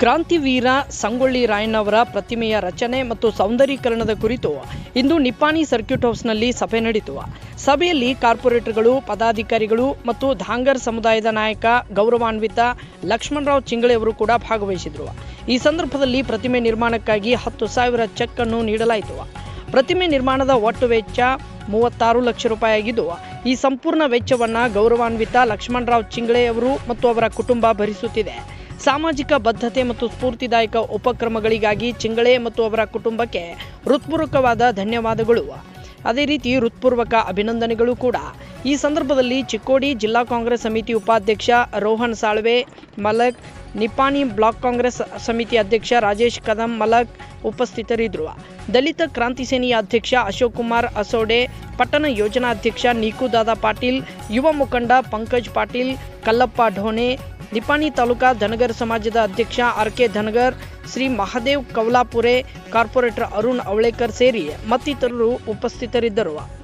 ಕ್ರಾಂತಿವೀರ ಸಂಗೊಳ್ಳಿ ರಾಯಣ್ಣವರ ಪ್ರತಿಮೆಯ ರಚನೆ ಮತ್ತು ಸೌಂದರೀಕರಣದ ಕುರಿತು ಇಂದು ನಿಪ್ಪಾಣಿ ಸರ್ಕ್ಯೂಟ್ ಹೌಸ್ನಲ್ಲಿ ಸಭೆ ನಡೆಯಿತು ಸಭೆಯಲ್ಲಿ ಕಾರ್ಪೊರೇಟರ್ಗಳು, ಪದಾಧಿಕಾರಿಗಳು ಮತ್ತು ಧಾಂಗರ್ ಸಮುದಾಯದ ನಾಯಕ, ಗೌರವಾನ್ವಿತ ಲಕ್ಷ್ಮಣರಾವ್ ಚಿಂಗಳೆ ಅವರು ಕೂಡ ಭಾಗವಹಿಸಿದರು. ಈ ಸಂದರ್ಭದಲ್ಲಿ ಪ್ರತಿಮೆ ನಿರ್ಮಾಣಕ್ಕಾಗಿ ಹತ್ತು ಸಾವಿರ ಚೆಕ್ ಅನ್ನು ನೀಡಲಾಯಿತು. ಪ್ರತಿಮೆ ನಿರ್ಮಾಣದ ಒಟ್ಟು ವೆಚ್ಚ ಮೂವತ್ತಾರು ಲಕ್ಷ ರೂಪಾಯಿ ಆಗಿದ್ದು, ಈ ಸಂಪೂರ್ಣ ವೆಚ್ಚವನ್ನು ಗೌರವಾನ್ವಿತ ಲಕ್ಷ್ಮಣರಾವ್ ಚಿಂಗಳೆ ಅವರು ಮತ್ತು ಅವರ ಕುಟುಂಬ ಭರಿಸುತ್ತಿದೆ. ಸಾಮಾಜಿಕ ಬದ್ಧತೆ ಮತ್ತು ಸ್ಫೂರ್ತಿದಾಯಕ ಉಪಕ್ರಮಗಳಿಗಾಗಿ ಚಿಂಗಳೆ ಮತ್ತು ಅವರ ಕುಟುಂಬಕ್ಕೆ ಹೃತ್ಪೂರ್ವಕವಾದ ಧನ್ಯವಾದಗಳು. ಅದೇ ರೀತಿ ಹೃತ್ಪೂರ್ವಕ ಅಭಿನಂದನೆಗಳು ಕೂಡ. ಈ ಸಂದರ್ಭದಲ್ಲಿ ಚಿಕ್ಕೋಡಿ ಜಿಲ್ಲಾ ಕಾಂಗ್ರೆಸ್ ಸಮಿತಿ ಉಪಾಧ್ಯಕ್ಷ ರೋಹನ್ ಸಾಳ್ವೆ, ಮಲಕ್ ನಿಪ್ಪಾಣಿ ಬ್ಲಾಕ್ ಕಾಂಗ್ರೆಸ್ ಸಮಿತಿ ಅಧ್ಯಕ್ಷ ರಾಜೇಶ್ ಕದಂ ಮಲಕ್ ಉಪಸ್ಥಿತರಿದ್ದರು. ದಲಿತ ಕ್ರಾಂತಿ ಸೇನೆಯ ಅಧ್ಯಕ್ಷ ಅಶೋಕ್ ಕುಮಾರ್ ಅಸೋಡೆ, ಪಟ್ಟಣ ಯೋಜನಾ ಅಧ್ಯಕ್ಷ ನೀಕು ದಾದಾ ಪಾಟೀಲ್, ಯುವ ಮುಖಂಡ ಪಂಕಜ್ ಪಾಟೀಲ್, ಕಲ್ಲಪ್ಪ ಢೋಣೆ ನಿಪಾಣಿ ತಾಲೂಕಾ ಧನಗರ್ ಸಮಾಜದ ಅಧ್ಯಕ್ಷ R K Dhangar, Shri Mahadev Kavalapure, corporator Arun Avalekar ಸೇರಿ ಮತ್ತಿತರರು ಉಪಸ್ಥಿತರಿದ್ದರು.